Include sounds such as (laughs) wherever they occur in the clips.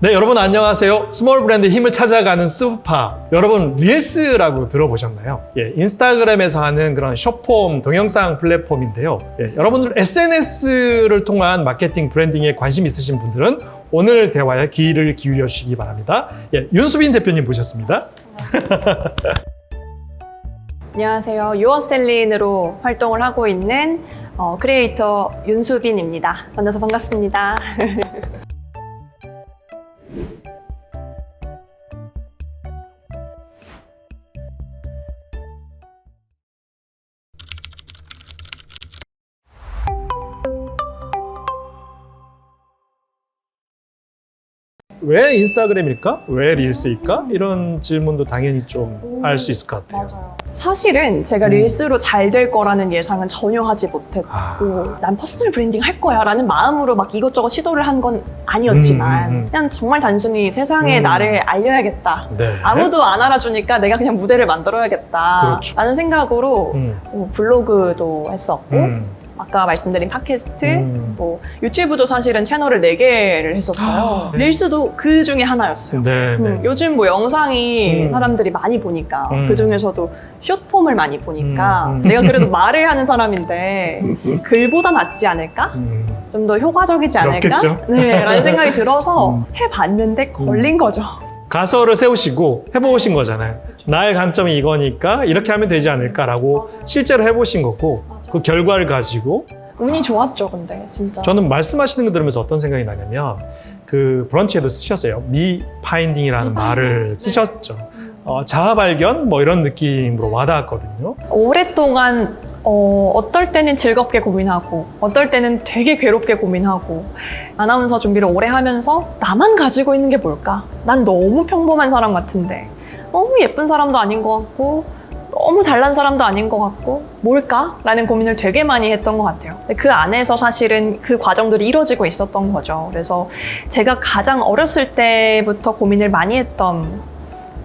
네, 여러분 안녕하세요. 스몰 브랜드 힘을 찾아가는 스우파. 여러분 릴스라고 들어보셨나요? 예, 인스타그램에서 하는 그런 숏폼 동영상 플랫폼인데요. 예, 여러분들 SNS를 통한 마케팅 브랜딩에 관심 있으신 분들은 오늘 대화에 귀를 기울여 주시기 바랍니다. 예, 윤수빈 대표님 모셨습니다. (laughs) 안녕하세요. 유어스텔린으로 활동을 하고 있는 어, 크리에이터 윤수빈입니다. 만나서 반갑습니다. (laughs) 왜 인스타그램일까? 왜 릴스일까? 이런 질문도 당연히 좀할수 있을 것 같아요. 사실은 제가 음. 릴스로 잘 될 거라는 예상은 전혀 하지 못했고 아. 난 퍼스널 브랜딩 할 거야 라는 마음으로 막 이것저것 시도를 한 건 아니었지만 음, 음, 음. 그냥 정말 단순히 세상에 음. 나를 알려야겠다. 네. 아무도 안 알아주니까 내가 그냥 무대를 만들어야겠다. 그렇죠. 라는 생각으로 음, 어, 블로그도 했었고 음, 아까 말씀드린 팟캐스트 음. 뭐 유튜브도 사실은 채널을 4개를 했었어요. 아, 네. 릴스도 그 중에 하나였어요. 네, 네. 음, 요즘 뭐 영상이 음. 사람들이 많이 보니까 음. 그 중에서도 숏폼을 많이 보니까 음, 음. 내가 그래도 말을 하는 사람인데 글보다 낫지 않을까? 음. 좀더 효과적이지 않을까? 그렇겠죠. 네, 라는 생각이 들어서 음. 해봤는데 걸린 거죠. 가설을 세우시고 해보신 거잖아요. 나의 강점이 이거니까 이렇게 하면 되지 않을까라고 실제로 해보신 거고 그 결과를 가지고 운이 좋았죠, 근데 진짜. 저는 말씀하시는 거 들으면서 어떤 생각이 나냐면 그 브런치에도 쓰셨어요. 미 파인딩이라는 미 말을 파인딩. 쓰셨죠. 어, 자아 발견 뭐 이런 느낌으로 와닿았거든요. 오랫동안 어, 어떨 때는 즐겁게 고민하고 어떨 때는 되게 괴롭게 고민하고 아나운서 준비를 오래 하면서 나만 가지고 있는 게 뭘까? 난 너무 평범한 사람 같은데 너무 예쁜 사람도 아닌 것 같고 너무 잘난 사람도 아닌 것 같고 뭘까? 라는 고민을 되게 많이 했던 것 같아요. 그 안에서 사실은 그 과정들이 이루어지고 있었던 거죠. 그래서 제가 가장 어렸을 때부터 고민을 많이 했던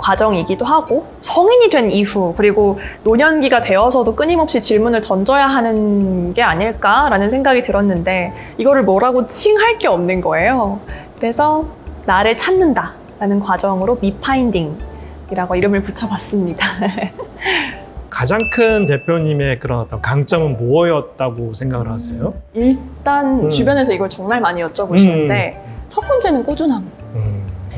과정이기도 하고 성인이 된 이후 그리고 노년기가 되어서도 끊임없이 질문을 던져야 하는 게 아닐까라는 생각이 들었는데 이거를 뭐라고 칭할 게 없는 거예요. 그래서 나를 찾는다라는 과정으로 미파인딩이라고 이름을 붙여봤습니다. (laughs) 가장 큰 대표님의 그런 어떤 강점은 뭐였다고 생각을 하세요? 일단 음. 주변에서 이걸 정말 많이 여쭤보시는데 첫 번째는 꾸준함.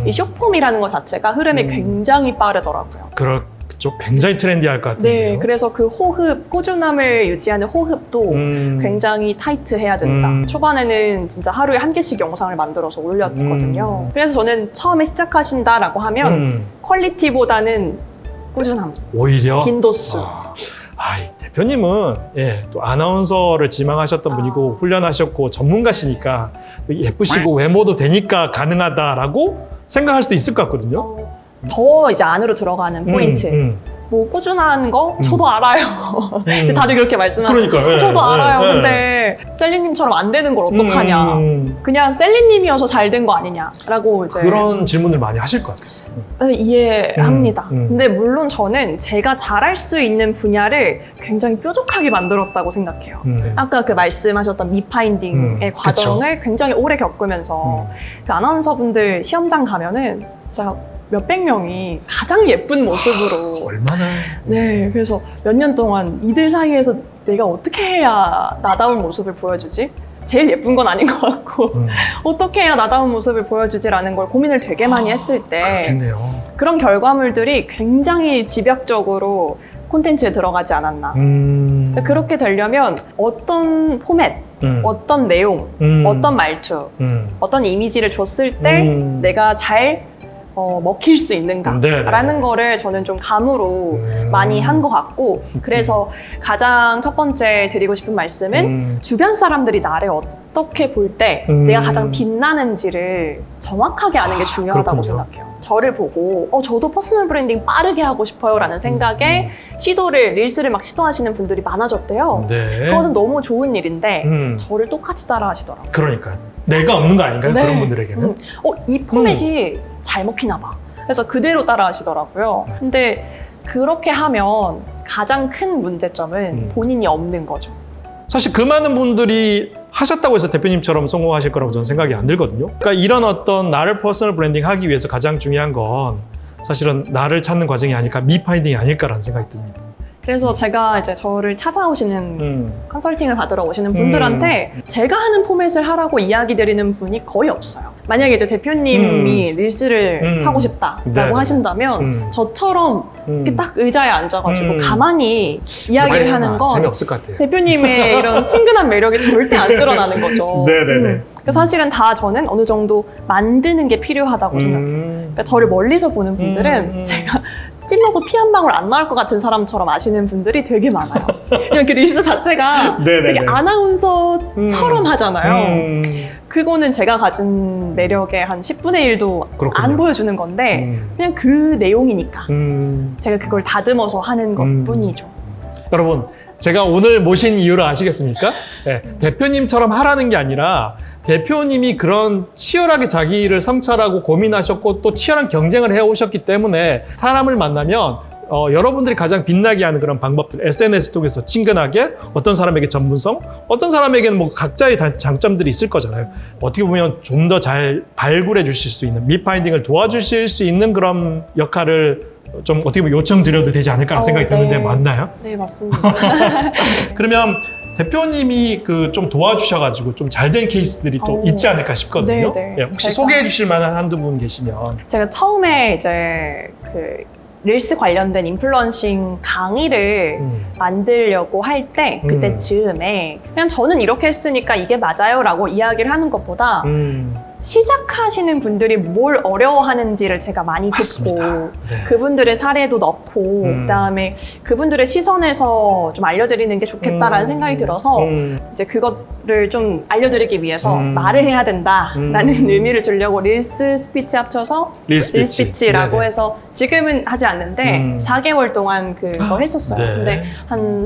음, 음. 이 쇼폼이라는 것 자체가 흐름이 음. 굉장히 빠르더라고요. 그렇죠. 굉장히 트렌디할 것 같은데요. 네, 그래서 그 호흡, 꾸준함을 유지하는 호흡도 음. 굉장히 타이트해야 된다. 음. 초반에는 진짜 하루에 한 개씩 영상을 만들어서 올렸거든요. 음. 그래서 저는 처음에 시작하신다라고 하면 음, 퀄리티보다는 꾸준함, 오히려 빈도수. 아, 아, 이 대표님은 예, 또 아나운서를 지망하셨던 아. 분이고 훈련하셨고 전문가시니까 예쁘시고 외모도 되니까 가능하다라고 생각할 수도 있을 것 같거든요. 어, 더 이제 안으로 들어가는 포인트. 음, 뭐 꾸준한 거 음. 저도 알아요. 음. (laughs) 이제 다들 그렇게 말씀하세요. 그러니까요. 어, 저도 예, 알아요. 예, 근데 셀리님처럼 안 되는 걸 어떡하냐. 음, 그냥 셀리님이어서 잘 된 거 아니냐라고 이제 그런 질문을 많이 하실 것 같겠어요. 네, 이해합니다. 음, 음. 근데 물론 저는 제가 잘할 수 있는 분야를 굉장히 뾰족하게 만들었다고 생각해요. 음. 아까 그 말씀하셨던 미파인딩의 음, 과정을 굉장히 오래 겪으면서 음. 그 아나운서분들 시험장 가면은 진짜 몇백 명이 가장 예쁜 모습으로 얼마나 네 그래서 몇 년 동안 이들 사이에서 내가 어떻게 해야 나다운 모습을 보여주지? 제일 예쁜 건 아닌 것 같고 음, (laughs) 어떻게 해야 나다운 모습을 보여주지라는 걸 고민을 되게 많이 했을 때 그렇겠네요. 그런 결과물들이 굉장히 집약적으로 콘텐츠에 들어가지 않았나. 음, 그렇게 되려면 어떤 포맷, 음, 어떤 내용, 음, 어떤 말투, 음, 어떤 이미지를 줬을 때 음. 내가 잘 어, 먹힐 수 있는가라는 네. 거를 저는 좀 감으로 음. 많이 한 것 같고 그래서 가장 첫 번째 드리고 싶은 말씀은 음, 주변 사람들이 나를 어떻게 볼때 음. 내가 가장 빛나는지를 정확하게 아는 게 아, 중요하다고 그렇군요. 생각해요. 저를 보고 어 저도 퍼스널 브랜딩 빠르게 하고 싶어요라는 생각에 시도를 릴스를 막 시도하시는 분들이 많아졌대요. 네. 그거는 너무 좋은 일인데 음, 저를 똑같이 따라 하시더라고요. 그러니까 내가 없는 거 아닌가요? 네. 그런 분들에게는. 음. 어, 이 포맷이 잘 먹히나 봐. 그래서 그대로 따라 하시더라고요. 근데 그렇게 하면 가장 큰 문제점은 음. 본인이 없는 거죠. 사실 그 많은 분들이 하셨다고 해서 대표님처럼 성공하실 거라고 저는 생각이 안 들거든요. 그러니까 이런 어떤 나를 퍼스널 브랜딩 하기 위해서 가장 중요한 건 사실은 나를 찾는 과정이 아닐까, 미 파인딩이 아닐까라는 생각이 듭니다. 그래서 제가 이제 저를 찾아오시는 음. 컨설팅을 받으러 오시는 분들한테 제가 하는 포맷을 하라고 이야기 드리는 분이 거의 없어요. 만약에 이제 대표님이 릴스를 음. 하고 싶다라고 네. 하신다면 음. 저처럼 음. 이렇게 딱 의자에 앉아가지고 음. 가만히 이야기를 하는 건 재미없을 것 같아요. 대표님의 (laughs) 이런 친근한 매력이 절대 안 드러나는 거죠. 네네네. (laughs) 음. 그래서 사실은 다 저는 어느 정도 만드는 게 필요하다고 생각해요. 음. 그러니까 저를 멀리서 보는 분들은 음. 제가 찔러도 피 한 방울 안 나올 것 같은 사람처럼 아시는 분들이 되게 많아요. (laughs) 왜냐면 그 릴스 자체가 네네네. 되게 아나운서처럼 하잖아요. 음. 그거는 제가 가진 매력의 한 10분의 1도 그렇군요. 안 보여주는 건데 음. 그냥 그 내용이니까 음. 제가 그걸 다듬어서 하는 음. 것뿐이죠. 여러분, 제가 오늘 모신 이유를 아시겠습니까? 네, 대표님처럼 하라는 게 아니라 대표님이 그런 치열하게 자기를 성찰하고 고민하셨고 또 치열한 경쟁을 해오셨기 때문에 사람을 만나면 어, 여러분들이 가장 빛나게 하는 그런 방법들 SNS 통해서 친근하게 어떤 사람에게 전문성 어떤 사람에게는 뭐 각자의 단- 장점들이 있을 거잖아요 어떻게 보면 좀 더 잘 발굴해 주실 수 있는 미파인딩을 도와주실 수 있는 그런 역할을 좀 어떻게 보면 요청드려도 되지 않을까 라는 어, 생각이 네. 드는데 맞나요? 네, 맞습니다. (laughs) 그러면 대표님이 그 좀 도와주셔가지고 좀 잘 된 케이스들이 또 어. 있지 않을까 싶거든요. 네, 네. 예, 혹시 제가- 소개해 주실 만한 한두 분 계시면. 제가 처음에 이제 그 릴스 관련된 인플루언싱 강의를 음. 만들려고 할때 음. 그때 즈음에 그냥 저는 이렇게 했으니까 이게 맞아요라고 이야기를 하는 것보다 음. 시작하시는 분들이 뭘 어려워하는지를 제가 많이. 듣고 네. 그분들의 사례도 넣고 음. 그다음에 그분들의 시선에서 좀 알려드리는 게 좋겠다라는 음. 생각이 들어서 음. 이제 그거를 좀 알려드리기 위해서 음. 말을 해야 된다라는 음. 의미를 주려고 릴스 스피치 합쳐서 릴스피치. 릴스피치라고 네네. 해서 지금은 하지 않는데 음. 4개월 동안 그거 했었어요. 네. 근데 한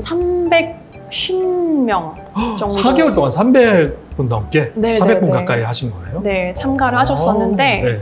350명 정도 4개월 동안 300분 넘게 네, 400분 네, 네. 가까이 하신 거예요? 네, 참가를 하셨었는데 네.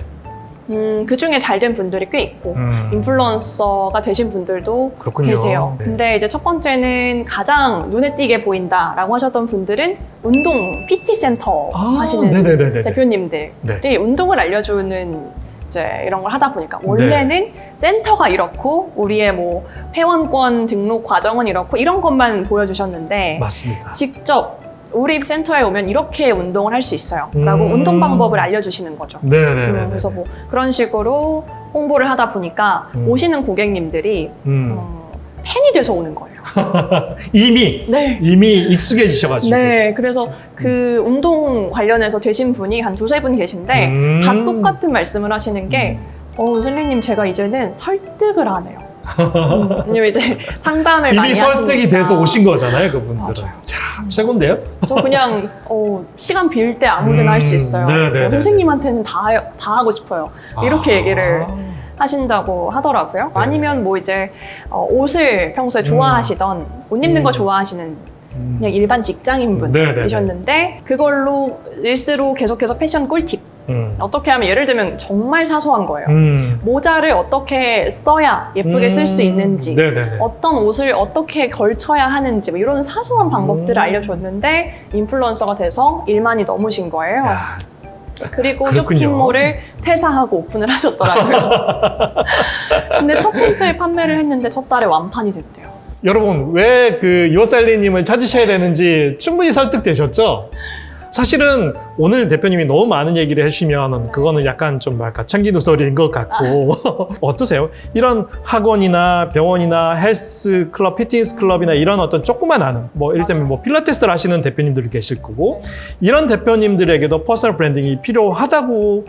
음, 그 중에 잘 된 분들이 꽤 있고 음. 인플루언서가 되신 분들도 그렇군요. 계세요. 네. 근데 이제 첫 번째는 가장 눈에 띄게 보인다라고 하셨던 분들은 운동 PT 센터 아, 하시는 네네네네. 대표님들이 네. 운동을 알려주는 이제 이런 걸 하다 보니까 원래는 네. 센터가 이렇고 우리의 뭐 회원권 등록 과정은 이렇고 이런 것만 보여주셨는데 맞습니다. 직접 우리 센터에 오면 이렇게 운동을 할 수 있어요. 라고 음. 운동 방법을 알려주시는 거죠. 네네네. 음, 그래서 뭐 그런 식으로 홍보를 하다 보니까 음. 오시는 고객님들이 음. 어, 팬이 돼서 오는 거예요. (laughs) 이미 네. 이미 익숙해지셔가지고. 네, 그래서 그 운동 관련해서 되신 분이 한 두세 분 계신데 음. 다 똑같은 말씀을 하시는 게 어, 선생님 제가 이제는 설득을 안 해요. 음, (laughs) 왜냐면 이제 상담을 많이 이미 설득이 하시니까. 돼서 오신 거잖아요, 그분들은. 맞아요. 야, 최고인데요? 저 그냥 어, 시간 비울 때 아무데나 할수 있어요. 음, 네네네네. 어, 선생님한테는 다, 다 하고 싶어요. 이렇게 아. 얘기를 하신다고 하더라고요. 네. 아니면 뭐 이제 어, 옷을 평소에 좋아하시던 옷 입는 거 음. 좋아하시는 음. 그냥 일반 직장인 네네네. 분이셨는데 그걸로 릴스로 계속해서 패션 꿀팁 음. 어떻게 하면 예를 들면 정말 사소한 거예요. 음. 모자를 어떻게 써야 예쁘게 쓸수 음. 있는지 네네네. 어떤 옷을 어떻게 걸쳐야 하는지 뭐 이런 사소한 방법들을 음. 알려줬는데 인플루언서가 돼서 1만이 넘으신 거예요. 야, 그리고 그렇군요. 쇼핑몰을 퇴사하고 오픈을 하셨더라고요. (laughs) 근데 첫 번째 판매를 했는데 첫 달에 완판이 됐대요. 여러분 왜 그 요셀리님을 찾으셔야 되는지 충분히 설득되셨죠? 사실은 오늘 대표님이 너무 많은 얘기를 해주시면 그거는 약간 좀 뭐랄까 참기누설인 것 같고 (laughs) 어떠세요? 이런 학원이나 병원이나 헬스 클럽, 피트니스 클럽이나 이런 어떤 조그만 하는 뭐 이를테면 뭐 필라테스를 하시는 대표님들이 계실 거고 이런 대표님들에게도 퍼스널 브랜딩이 필요하다고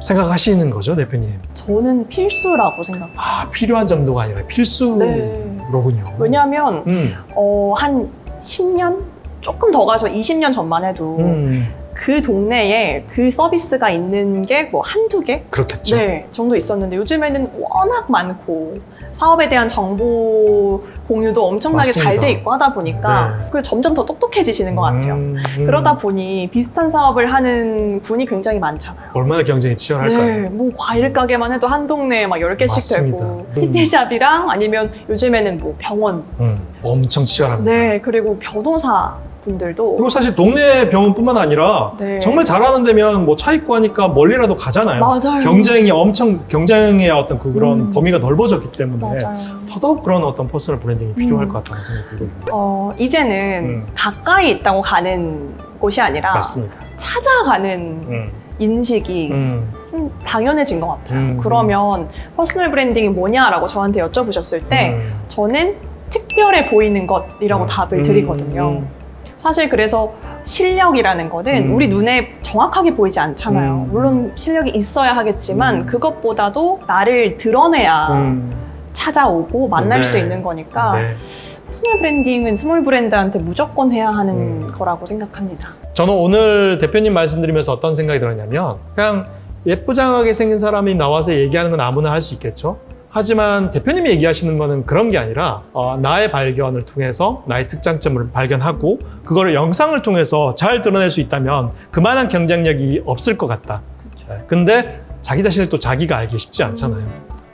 생각하시는 거죠, 대표님? 저는 필수라고 생각해요. 아 필요한 정도가 아니라 필수로군요. 네. 왜냐하면 음. 어, 한 10년? 조금 더 가서 20년 전만 해도 음. 그 동네에 그 서비스가 있는 게 뭐 한두 개? 그렇겠죠. 네, 정도 있었는데 요즘에는 워낙 많고 사업에 대한 정보 공유도 엄청나게 잘. 돼 있고 하다 보니까 네. 그 점점 더 똑똑해지시는 것 같아요. 음, 음. 그러다 보니 비슷한 사업을 하는 분이 굉장히 많잖아요. 얼마나 경쟁이 치열할까요? 네, 뭐 과일 가게만 해도 한 동네에 막 10개씩 맞습니다. 되고 음. PT샵이랑 아니면 요즘에는 뭐 병원 음, 엄청 치열합니다. 네, 그리고 변호사 분들도 그리고 사실 동네 병원뿐만 아니라 네. 정말 잘하는 데면 뭐 차 있고 하니까 멀리라도 가잖아요. 맞아요. 경쟁이 엄청 경쟁의 어떤 그 그런 음. 범위가 넓어졌기 때문에 맞아요. 더더욱 그런 어떤 퍼스널 브랜딩이 필요할 음. 것 같다는 생각이 들거든요. 어, 이제는 음. 가까이 있다고 가는 곳이 아니라 맞습니다. 찾아가는 음. 인식이 음. 좀 당연해진 것 같아요. 음. 그러면 퍼스널 브랜딩이 뭐냐라고 저한테 여쭤보셨을 때 음. 저는 특별해 보이는 것이라고 음. 답을 음. 드리거든요. 사실 그래서 실력이라는 거는 음. 우리 눈에 정확하게 보이지 않잖아요. 음. 물론 실력이 있어야 하겠지만 음. 그것보다도 나를 드러내야 음. 찾아오고 만날 네. 수 있는 거니까 네. 퍼스널 브랜딩은 스몰 브랜드한테 무조건 해야 하는 음. 거라고 생각합니다. 저는 오늘 대표님 말씀드리면서 어떤 생각이 들었냐면 그냥 예쁘장하게 생긴 사람이 나와서 얘기하는 건 아무나 할 수 있겠죠. 하지만 대표님이 얘기하시는 거는 그런 게 아니라 어, 나의 발견을 통해서 나의 특장점을 발견하고 그거를 영상을 통해서 잘 드러낼 수 있다면 그만한 경쟁력이 없을 것 같다. 네. 근데 자기 자신을 또 자기가 알기 쉽지 않잖아요.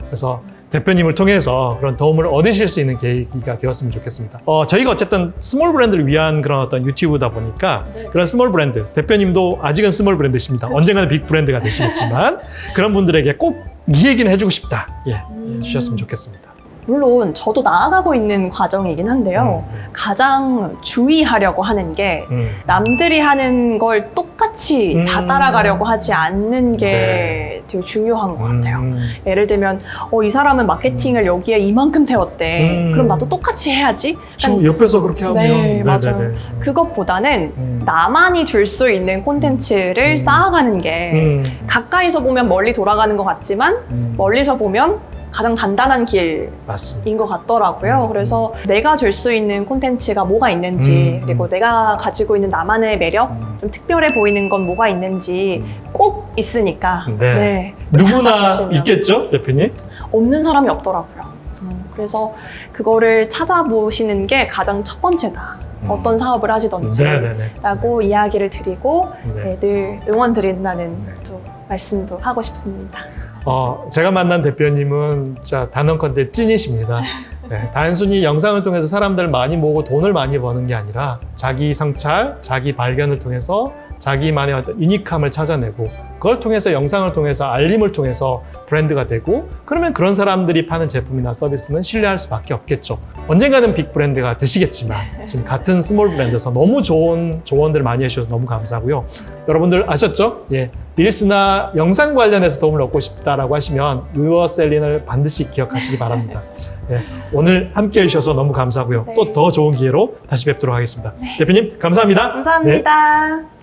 그래서 대표님을 통해서 그런 도움을 얻으실 수 있는 계기가 되었으면 좋겠습니다. 어, 저희가 어쨌든 스몰 브랜드를 위한 그런 어떤 유튜브다 보니까 네. 그런 스몰 브랜드, 대표님도 아직은 스몰 브랜드십니다. 언젠가는 빅 브랜드가 되시겠지만 그런 분들에게 꼭 이 얘기는 해주고 싶다. 예, 예, 음. 주셨으면 좋겠습니다. 물론 저도 나아가고 있는 과정이긴 한데요. 가장 주의하려고 하는 게 음, 음. 남들이 하는 걸 똑같이 음. 다 따라가려고 하지 않는 게 네. 되게 중요한 것 같아요. 음, 예를 들면 어, 이 사람은 마케팅을 여기에 이만큼 태웠대. 음. 그럼 나도 똑같이 해야지. 저 옆에서 그렇게 하면 네, 맞아요. 네네네. 그것보다는 음. 나만이 줄 수 있는 콘텐츠를 음. 쌓아가는 게 음, 가까이서 보면 멀리 돌아가는 것 같지만 음. 멀리서 보면 가장 단단한 길인 맞습니다. 것 같더라고요. 음. 그래서 내가 줄 수 있는 콘텐츠가 뭐가 있는지 음. 그리고 내가 가지고 있는 나만의 매력 음. 좀 특별해 보이는 건 뭐가 있는지 꼭 있으니까 네. 누구나 찾아보시면 있겠죠, 대표님? 없는 사람이 없더라고요. 음, 그래서 그거를 찾아보시는 게 가장 첫 번째다. 음. 어떤 사업을 하시던지 네네네. 라고 이야기를 드리고 네. 네, 늘 응원 드린다는 네. 또 말씀도 하고 싶습니다. 어, 제가 만난 대표님은 진짜 단언컨대 찐이십니다. 네, (laughs) 단순히 영상을 통해서 사람들을 많이 모으고 돈을 많이 버는 게 아니라 자기 성찰, 자기 발견을 통해서 자기만의 어떤 유니크함을 찾아내고 그걸 통해서 영상을 통해서 알림을 통해서 브랜드가 되고 그러면 그런 사람들이 파는 제품이나 서비스는 신뢰할 수밖에 없겠죠. 언젠가는 빅 브랜드가 되시겠지만 (laughs) 지금 같은 스몰 브랜드에서 너무 좋은 조언들 많이 해주셔서 너무 감사하고요. 여러분들 아셨죠? 예. 릴스나 영상 관련해서 도움을 얻고 싶다라고 하시면 유어셀린을 반드시 기억하시기 바랍니다. (laughs) 예. 오늘 함께 해주셔서 너무 감사하고요. 네. 또더 좋은 기회로 다시 뵙도록 하겠습니다. 대표님, 감사합니다. 감사합니다.